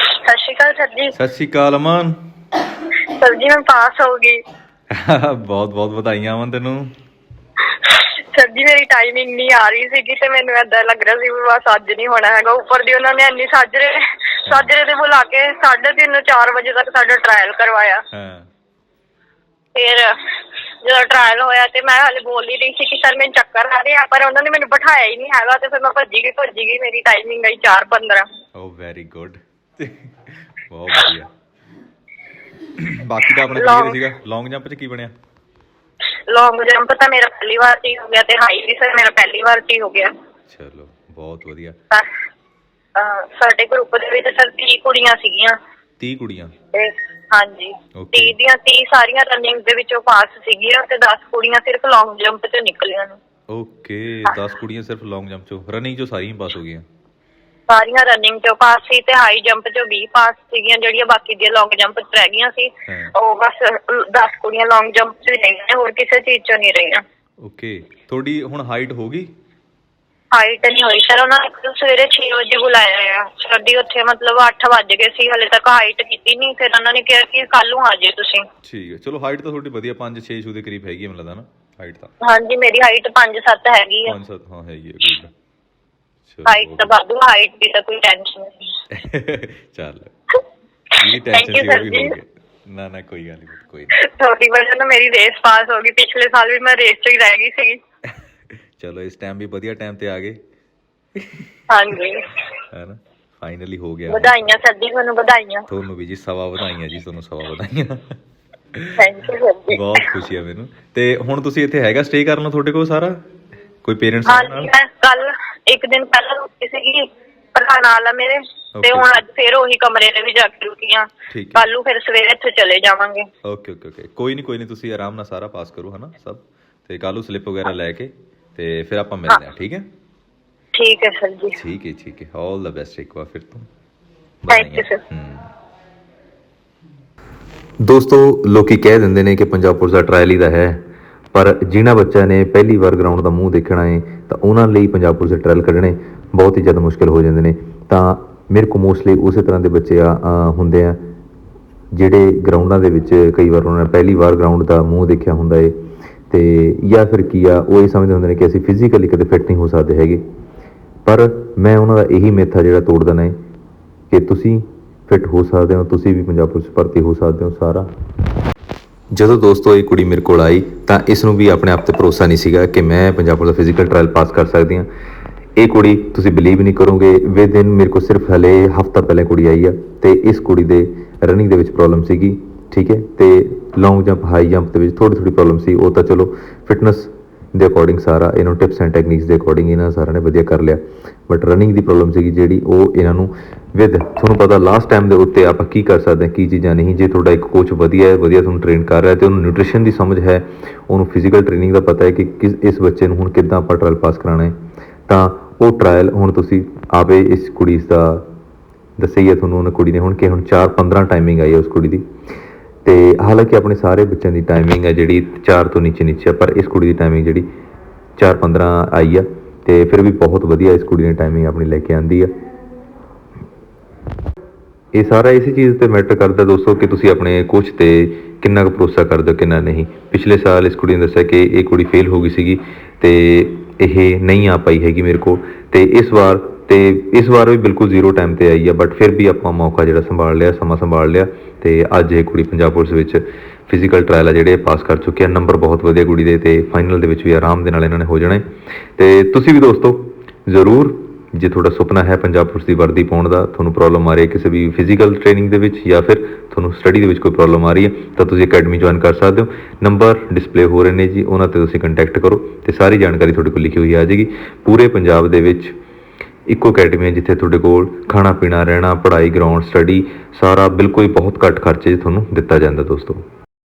ਸਤਿ ਸ਼੍ਰੀ ਅਕਾਲ ਸਰ ਜੀ। ਸਤਿ ਸ਼੍ਰੀ ਅਕਾਲ ਅਮਨ। ਸਰ ਜੀ ਮੈਂ ਪਾਸ ਹੋ ਗਈ। ਬਹੁਤ ਬਹੁਤ ਵਧਾਈਆਂ ਅਮਨ ਤੈਨੂੰ। ਸਰ ਜੀ ਮੇਰੀ ਟਾਈਮਿੰਗ ਨਹੀਂ ਆ ਰਹੀ ਸੀਗੀ ਤੇ ਮੈਨੂੰ ਏਦਾਂ ਲੱਗ ਰਿਹਾ ਸੀ ਵੀ ਬਸ ਅੱਜ ਨਹੀਂ ਹੋਣਾ ਹੈਗਾ। ਉੱਪਰ ਦੀ ਉਹਨਾਂ ਨੇ ਇੰਨੀ ਸਾਜਰੇ ਸਾਜਰੇ ਦੇ ਬੁਲਾ ਕੇ 3:30 4 ਵਜੇ ਤੱਕ ਸਾਡਾ ਟ੍ਰਾਇਲ ਕਰਵਾਇਆ। ਹਾਂ। ਫਿਰ ਜਦੋਂ ਟ੍ਰਾਇਲ ਹੋਇਆ ਤੇ ਮੈਂ ਹਾਲੇ ਬੋਲ ਹੀ ਰਹੀ ਸੀ ਕਿ ਸਰ ਮੈਨੂੰ ਚੱਕਰ ਆ ਰਿਹਾ ਪਰ ਉਹਨਾਂ ਨੇ ਮੈਨੂੰ ਬਿਠਾਇਆ ਹੀ ਨਹੀਂ ਹੈਗਾ ਤੇ ਫਿਰ ਮੈਂ ਭੱਜੀ ਗਈ ਭੱਜੀ ਗਈ ਮੇਰੀ ਟਾਈਮਿੰਗ ਆਈ 4:15 ਓ ਵੈਰੀ ਗੁੱਡ ਬਹੁਤ ਵਧੀਆ। ਬਾਕੀ ਤਾਂ ਆਪਣਾ ਕਲੀਅਰ ਸੀਗਾ ਲੌਂਗ ਜੰਪ 'ਚ ਕੀ ਬਣਿਆ? ਲੌਂਗ ਜੰਪ ਤਾਂ ਮੇਰਾ ਪਹਿਲੀ ਵਾਰ 'ਚ ਹੀ ਹੋ ਗਿਆ ਤੇ ਹਾਈ ਵੀ ਸਰ ਮੇਰਾ ਪਹਿਲੀ ਵਾਰ 'ਚ ਹੀ ਹੋ ਗਿਆ। ਚਲੋ ਬਹੁਤ ਵਧੀਆ। ਅਹ, ਸਾਡੇ ਗਰੁੱਪ ਦੇ ਵਿੱਚ ਸਰ 30 ਕੁੜੀਆਂ ਸੀਗੀਆਂ। 30 ਕੁੜੀਆਂ? ਤੇ ਹਾਂਜੀ Okay. 30 ਦੀਆਂ 30 ਸਾਰੀਆਂ ਰਨਿੰਗ ਦੇ ਵਿੱਚੋਂ ਪਾਸ ਸੀਗੀਆਂ ਤੇ 10 ਕੁੜੀਆਂ ਸਿਰਫ ਲੌਂਗ ਜੰਪ 'ਚ ਨਿਕਲੀਆਂ ਨੇ। ਓਕੇ 10 ਕੁੜੀਆਂ ਸਿਰਫ ਲੌਂਗ ਜੰਪ 'ਚੋਂ। ਰਨਿੰਗ 'ਚੋਂ ਸਾਰੀਆਂ ਪਾਸ ਹੋ ਗਈਆਂ। ਸਾਰੀਆਂ ਰਨਿੰਗ 'ਚੋਂ ਪਾਸ ਸੀ ਤੇ ਹਾਈ ਜੰਪ 'ਚੋਂ 20 ਪਾਸ ਸੀਗੀਆਂ ਜਿਹੜੀਆਂ ਬਾਕੀ ਦੀਆਂ ਲੌਂਗ ਜੰਪ 'ਚ ਰਹਿ ਗਈਆਂ ਸੀ। ਉਹ ਬਸ 10 ਕੁੜੀਆਂ ਲੌਂਗ ਜੰਪ 'ਚ ਹੀ ਰਹੀਆਂ ਹੋਰ ਕਿਸੇ ਚੀਜ਼ 'ਚ ਨਹੀਂ ਰਹੀਆਂ। ਓਕੇ ਤੁਹਾਡੀ ਹੁਣ ਹਾਈਟ ਹੋ ਗਈ? ਹਾਈਟ ਨਹੀਂ ਹੋਈ ਸਰ ਉਹਨਾਂ ਨੇ ਸਵੇਰੇ 6 ਵਜੇ ਬੁਲਾਇਆ ਆ। ਸਾਡੀ ਉੱਥੇ ਮਤਲਬ 8 ਵੱਜ ਗਏ ਸੀ ਹਲੇ ਤੱਕ ਹਾਈਟ ਕੀਤੀ ਨਹੀਂ ਫਿਰ ਉਹਨਾਂ ਨੇ ਕਿਹਾ ਕਿ ਕੱਲ ਨੂੰ ਆ ਜਾਏ ਤੁਸੀਂ। ਠੀਕ ਹੈ ਚਲੋ ਹਾਈਟ ਤਾਂ ਤੁਹਾਡੀ ਵਧੀਆ 5 6 ਸ਼ੂ ਦੇ ਕਰੀਬ ਹੈਗੀ ਹੈ ਮੈਨੂੰ ਲੱਗਦਾ ਨਾ ਹਾਈਟ ਤਾਂ। ਹਾਂਜੀ ਮੇਰੀ ਹਾਈਟ 5-7 ਹੈਗੀ ਆ। 5 7 ਹਾਂ ਹੈਗੀ ਹੈ ਗੁੱਡ ਹਾਈਟ ਤਾਂ ਵਾਧੂ ਹਾਈਟ ਦੀ ਤਾਂ ਕੋਈ ਟੈਨਸ਼ਨ ਨਹੀਂ। ਚੱਲ ਜਿਹੜੀ ਟੈਨਸ਼ਨ ਸੀ ਉਹ ਵੀ। ਹੋ ਗਈ ਨਾ ਨਾ ਕੋਈ ਗੱਲ ਨਹੀਂ ਕੋਈ ਤੁਹਾਡੀ ਵਜ੍ਹਾ ਨਾਲ ਮੇਰੀ ਰੇਸ ਪਾਸ ਹੋ ਗਈ ਪਿਛਲੇ ਸਾਲ ਵੀ ਮੈਂ ਰੇਸ 'ਚ ਹੀ ਰਹਿ ਗਈ ਸੀ। ਚਲੋ ਇਸ ਟਾਈਮ ਵੀ ਵਧੀਆ ਟਾਈਮ ਤੇ ਆ ਗਏ। ਹਾਂਜੀ। ਹੈਨਾ ਫਾਈਨਲੀ ਹੋ ਗਿਆ। ਵਧਾਈਆਂ ਸਰ ਜੀ ਤੁਹਾਨੂੰ ਵਧਾਈਆਂ। ਤੁਹਾਨੂੰ ਵੀ ਜੀ ਸਵਾ ਵਧਾਈਆਂ ਜੀ ਤੁਹਾਨੂੰ ਸਵਾ ਵਧਾਈਆਂ। ਥੈਂਕ ਯੂ ਜੀ। ਬਹੁਤ ਖੁਸ਼ੀ ਆ ਮੈਨੂੰ। ਤੇ ਹੁਣ ਤੁਸੀਂ ਇੱਥੇ ਹੈਗਾ ਸਟੇ ਕਰਨ ਨੂੰ ਤੁਹਾਡੇ ਕੋਲ ਸਾਰਾ? ਕੋਈ ਪੇਰੈਂਟਸ ਨਾਲ? ਇੱਕ ਦਿਨ ਪਹਿਲਾਂ ਰੁਕੀ ਸੀਗੀ ਪ੍ਰਧਾਨ ਨਾਲ ਆ ਮੇਰੇ ਤੇ Okay. ਹੁਣ ਅੱਜ ਫੇਰ ਉਹੀ ਕਮਰੇ ਦੇ ਵਿੱਚ ਜਾ ਕੇ ਰੁਕੀਆਂ। ਠੀਕ ਹੈ। ਕੱਲ ਨੂੰ ਫਿਰ ਸਵੇਰੇ ਇੱਥੇ ਚਲੇ ਜਾਵਾਂਗੇ। ਓਕੇ ਓਕੇ ਓਕੇ ਕੋਈ ਨਹੀਂ ਕੋਈ ਨਹੀਂ ਤੁਸੀਂ ਆਰਾਮ ਨਾਲ ਸਾਰਾ ਪਾਸ ਕਰੋ ਹਨਾ ਸਭ। ਤੇ ਕੱਲ੍ਹ ਸਲਿੱਪ ਵਗੈਰਾ ਲੈ ਕੇ ਤੇ ਫਿਰ ਆਪਾਂ ਮਿਲਦੇ ਹਾਂ ਠੀਕ ਹੈ? ਠੀਕ ਹੈ ਸਰ ਜੀ। ਠੀਕ ਹੈ ਠੀਕ ਹੈ। ਆਲ ਦਾ ਬੈਸਟ ਇੱਕ ਵਾਰ ਫਿਰ ਤੋਂ। Thank you, sir. ਦੋਸਤੋ ਲੋਕੀ ਕਹਿ ਦਿੰਦੇ ਨੇ ਕਿ ਪੰਜਾਬ ਪੁਲਿਸ ਦਾ ਟ੍ਰਾਇਲ ਹੀ ਦਾ ਹੈ। ਪਰ ਜਿਨ੍ਹਾਂ ਬੱਚਿਆਂ ਨੇ ਪਹਿਲੀ ਵਾਰ ਗਰਾਊਂਡ ਦਾ ਮੂੰਹ ਦੇਖਣਾ ਹੈ ਤਾਂ ਉਹਨਾਂ ਲਈ ਪੰਜਾਬ ਪੁਲਿਸ ਦੇ ਟ੍ਰਾਇਲ ਕੱਢਣੇ ਬਹੁਤ ਹੀ ਜ਼ਿਆਦਾ ਮੁਸ਼ਕਲ ਹੋ ਜਾਂਦੇ ਨੇ। ਤਾਂ ਮੇਰੇ ਕੋ ਮੋਸਟਲੀ ਉਸੇ ਤਰ੍ਹਾਂ ਦੇ ਬੱਚੇ ਆ ਹੁੰਦੇ ਆ, ਜਿਹੜੇ ਗਰਾਊਂਡਾਂ ਦੇ ਵਿੱਚ ਕਈ ਵਾਰ ਉਹਨਾਂ ਨੇ ਪਹਿਲੀ ਵਾਰ ਗਰਾਊਂਡ ਦਾ ਮੂੰਹ ਦੇਖਿਆ ਹੁੰਦਾ ਏ। ਤੇ ਜਾਂ ਫਿਰ ਕੀ ਆ, ਉਹ ਇਹ ਸਮਝਦੇ ਹੁੰਦੇ ਨੇ ਕਿ ਅਸੀਂ ਫਿਜ਼ੀਕਲੀ ਕਦੇ ਫਿੱਟ ਨਹੀਂ ਹੋ ਸਕਦੇ ਹੈਗੇ। ਪਰ ਮੈਂ ਉਹਨਾਂ ਦਾ ਇਹੀ ਮਿੱਥ ਜਿਹੜਾ ਤੋੜ ਦੇਣਾ ਹੈ ਕਿ ਤੁਸੀਂ ਫਿੱਟ ਹੋ ਸਕਦੇ ਹੋ, ਤੁਸੀਂ ਵੀ ਪੰਜਾਬ ਪੁਲਿਸ 'ਚ ਭਰਤੀ ਹੋ ਸਕਦੇ ਹੋ ਸਾਰਾ। ਜਦੋਂ ਦੋਸਤੋ ਇਹ ਕੁੜੀ ਮੇਰੇ ਕੋਲ ਆਈ, ਤਾਂ ਇਸ ਨੂੰ ਵੀ ਆਪਣੇ ਆਪ ਤੇ ਭਰੋਸਾ ਨਹੀਂ ਸੀਗਾ ਕਿ ਮੈਂ ਪੰਜਾਬ ਪੁਲਿਸ ਦਾ ਫਿਜ਼ੀਕਲ ਟ੍ਰਾਇਲ ਪਾਸ ਕਰ ਸਕਦੀ ਹਾਂ। ਇਹ ਕੁੜੀ, ਤੁਸੀਂ ਬਲੀਵ ਨਹੀਂ ਕਰੋਗੇ, ਵੇ ਦਿਨ ਮੇਰੇ ਕੋਲ ਸਿਰਫ ਹਲੇ ਹਫਤਾ ਪਹਿਲਾਂ ਕੁੜੀ ਆਈ ਆ ਤੇ ਇਸ ਕੁੜੀ ਦੇ ਰਨਿੰਗ ਦੇ ਵਿੱਚ ਪ੍ਰੋਬਲਮ ਸੀਗੀ, ਠੀਕ ਹੈ? ਤੇ ਲੌਂਗ ਜੰਪ ਹਾਈ ਜੰਪ ਦੇ ਵਿੱਚ ਥੋੜੀ ਥੋੜੀ ਪ੍ਰੋਬਲਮ ਸੀ, ਉਹ ਤਾਂ ਚਲੋ ਫਿਟਨੈਸ ਦੇ ਅਕੋਰਡਿੰਗ ਸਾਰਾ, ਇਹਨੂੰ ਟਿਪਸ ਐਂਡ ਟੈਕਨੀਕਸ ਦੇ ਅਕੋਰਡਿੰਗ ਇਹਨਾਂ ਸਾਰਿਆਂ ਨੇ ਵਧੀਆ ਕਰ ਲਿਆ। ਬਟ ਰਨਿੰਗ ਦੀ ਪ੍ਰੋਬਲਮ ਸੀਗੀ ਜਿਹੜੀ ਉਹ ਇਹਨਾਂ ਨੂੰ ਵਿਦ ਤੁਹਾਨੂੰ ਪਤਾ ਲਾਸਟ ਟਾਈਮ ਦੇ ਉੱਤੇ ਆਪਾਂ ਕੀ ਕਰ ਸਕਦੇ ਹਾਂ, ਕੀ ਚੀਜ਼ਾਂ ਨਹੀਂ, ਜੇ ਤੁਹਾਡਾ ਇੱਕ ਕੋਚ ਵਧੀਆ ਹੈ, ਵਧੀਆ ਤੁਹਾਨੂੰ ਟ੍ਰੇਨ ਕਰ ਰਿਹਾ ਤੇ ਉਹਨੂੰ ਨਿਊਟ੍ਰੀਸ਼ਨ ਦੀ ਸਮਝ ਹੈ, ਉਹਨੂੰ ਫਿਜ਼ੀਕਲ ਟ੍ਰੇਨਿੰਗ ਦਾ ਪਤਾ ਹੈ ਕਿ ਕਿਸ, ਇਸ ਬੱਚੇ ਨੂੰ ਹੁਣ ਕਿੱਦਾਂ ਆਪਾਂ ਟ੍ਰਾਇਲ ਪਾਸ ਕਰਾਉਣਾ ਹੈ। ਤਾਂ ਉਹ ਟ੍ਰਾਇਲ ਹੁਣ ਤੁਸੀਂ ਆਪੇ ਇਸ ਕੁੜੀ ਦਾ ਦੱਸਿਆ ਹੈ ਤੁਹਾਨੂੰ ਉਹਨਾਂ ਕੁੜੀ ਨੇ ਹੁਣ ਕਿ ਹੁਣ 4-15 ਟਾਈਮਿੰਗ ਆਈ ਹੈ ਉਸ ਕੁੜੀ ਦੀ। ਤੇ ਹਾਲਾਂਕਿ ਆਪਣੇ ਸਾਰੇ ਬੱਚਿਆਂ ਦੀ ਟਾਈਮਿੰਗ ਹੈ ਜਿਹੜੀ 4 ਤੋਂ ਨੀਚੇ ਨੀਚੇ ਆ, ਪਰ ਇਸ ਕੁੜੀ ਦੀ ਟਾਈਮਿੰਗ ਜਿਹੜੀ 4-15 ਆਈ ਆ ਤੇ ਫਿਰ ਵੀ ਬਹੁਤ ਵਧੀਆ ਇਸ ਕੁੜੀ ਨੇ ਟਾਈਮਿੰਗ ਆਪਣੀ ਲੈ ਕੇ ਆਂਦੀ ਆ। ਇਹ ਸਾਰਾ ਇਸੇ ਚੀਜ਼ ਤੇ ਮੈਟਰ ਕਰਦਾ ਦੋਸਤੋ ਕਿ ਤੁਸੀਂ ਆਪਣੇ ਕੋਚ ਤੇ ਕਿੰਨਾ ਕੁ ਭਰੋਸਾ ਕਰਦੇ ਹੋ, ਕਿੰਨਾ ਨਹੀਂ। ਪਿਛਲੇ ਸਾਲ ਇਸ ਕੁੜੀ ਨੇ ਦੱਸਿਆ ਕਿ ਇਹ ਕੁੜੀ ਫੇਲ ਹੋ ਗਈ ਸੀਗੀ ਤੇ ਇਹ ਨਹੀਂ ਆ ਪਾਈ ਹੈਗੀ ਮੇਰੇ ਕੋਲ। ਤੇ ਇਸ ਵਾਰ ਤੇ ਇਸ ਵਾਰ ਵੀ ਬਿਲਕੁਲ ਜ਼ੀਰੋ ਟਾਈਮ ਤੇ ਆਈ ਆ ਬਟ ਫਿਰ ਵੀ ਆਪਾਂ ਮੌਕਾ ਜਿਹੜਾ ਸੰਭਾਲ ਲਿਆ, ਸਮਾਂ ਸੰਭਾਲ ਲਿਆ ਤੇ ਅੱਜ ਇਹ ਕੁੜੀ ਪੰਜਾਬ ਪੁਲਿਸ ਵਿੱਚ ਫਿਜ਼ੀਕਲ ਟ੍ਰਾਇਲ ਆ ਜਿਹੜੇ ਪਾਸ ਕਰ ਚੁੱਕੀ ਆ। ਨੰਬਰ ਬਹੁਤ ਵਧੀਆ ਕੁੜੀ ਦੇ ਤੇ ਫਾਈਨਲ ਦੇ ਵਿੱਚ ਵੀ ਆਰਾਮ ਦੇ ਨਾਲ ਇਹਨਾਂ ਨੇ ਹੋ ਜਾਣਾ ਹੈ। ਤੇ ਤੁਸੀਂ ਵੀ ਦੋਸਤੋ ਜ਼ਰੂਰ, ਜੇ ਤੁਹਾਡਾ ਸੁਪਨਾ ਹੈ ਪੰਜਾਬ ਪੁਲਿਸ ਦੀ ਵਰਦੀ ਪਾਉਣ ਦਾ, ਤੁਹਾਨੂੰ ਪ੍ਰੋਬਲਮ ਆ ਰਹੀ ਹੈ ਕਿਸੇ ਵੀ ਫਿਜ਼ੀਕਲ ਟ੍ਰੇਨਿੰਗ ਦੇ ਵਿੱਚ ਜਾਂ ਫਿਰ ਤੁਹਾਨੂੰ ਸਟੱਡੀ ਦੇ ਵਿੱਚ ਕੋਈ ਪ੍ਰੋਬਲਮ ਆ ਰਹੀ ਹੈ, ਤਾਂ ਤੁਸੀਂ ਅਕੈਡਮੀ ਜੁਆਇਨ ਕਰ ਸਕਦੇ ਹੋ। ਨੰਬਰ ਡਿਸਪਲੇ ਹੋ ਰਹੇ ਨੇ ਜੀ, ਉਹਨਾਂ ਤੇ ਤੁਸੀਂ ਕੰਟੈਕਟ ਕਰੋ ਤੇ ਸਾਰੀ ਜਾਣਕਾਰੀ ਤੁਹਾਡੇ ਕੋਲ ਲਿਖੀ ਹੋਈ ਆ ਜਾਏਗੀ। ਪੂਰੇ ਪੰਜਾਬ ਦੇ ਵਿੱਚ ਇੱਕੋ ਅਕੈਡਮੀ ਹੈ ਜਿੱਥੇ ਤੁਹਾਡੇ ਕੋਲ ਖਾਣਾ ਪੀਣਾ, ਰਹਿਣਾ, ਪੜ੍ਹਾਈ ਗਰਾਊਂਡ ਸਟੱਡੀ ਸਾਰਾ ਬਿਲਕੁਲ ਹੀ ਬਹੁਤ ਘੱਟ ਖਰਚੇ 'ਚ ਤੁਹਾਨੂੰ ਦਿੱਤਾ ਜਾਂਦਾ ਦੋਸਤੋ।